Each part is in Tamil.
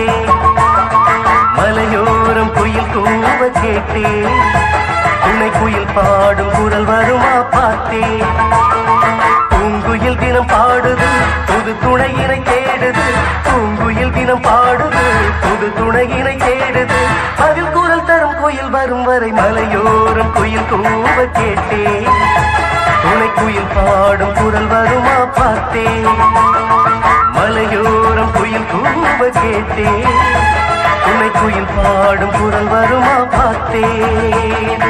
பார்த்தேன் மலையோரம் குயில் கூவ கேட்டேன் துணை குயில் பாடும் குரல் வருமா பார்த்தேன் பூங்குயில் தினம் பாடுது புது துணையினை தேடுது. பூங்குயில் தினம் பாடுது புது துணையினை தேடுது. பதில் குரல் தரும் குயில் வரும் வரை மலையோரம் குயில் கூவ கேட்டேன் துணை குயில் பாடும் குரல் வருமா பார்த்தேன் மலையோரம் குயில் கூவ கேட்டேன். உன்னை குயில் பாடும் குரல் வருமா பார்த்தேன்.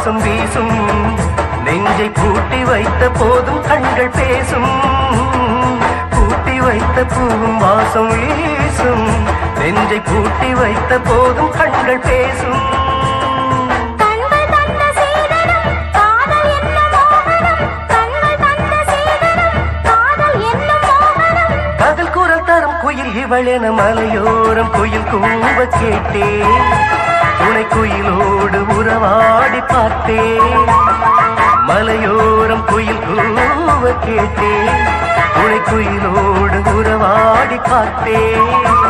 வாசம் வீசும். நெஞ்சை பூட்டி வைத்த போதும் கண்கள் பேசும். பூட்டி வைத்த பூவும் வாசம் வீசும். நெஞ்சை பூட்டி வைத்த போதும் கண்கள் பேசும். குயில் இவளென மலையோரம் குயில் கூவ கேட்டேன். துணை குயிலோடு உறவாடி பார்த்தேன். மலையோரம் குயில் கூவ கேட்டேன். துணை குயிலோடு உறவாடி பார்த்தேன்.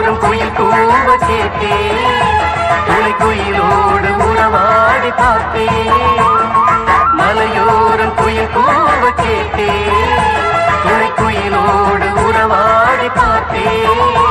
தரும் குயில் கூவ கேட்டேன். துணை குயிலோடு உறவாடி பார்த்தேன். மலையோரம் கோவ கூவ கேட்டேன் துணை குயிலோடு உறவாடி பார்த்தேன்.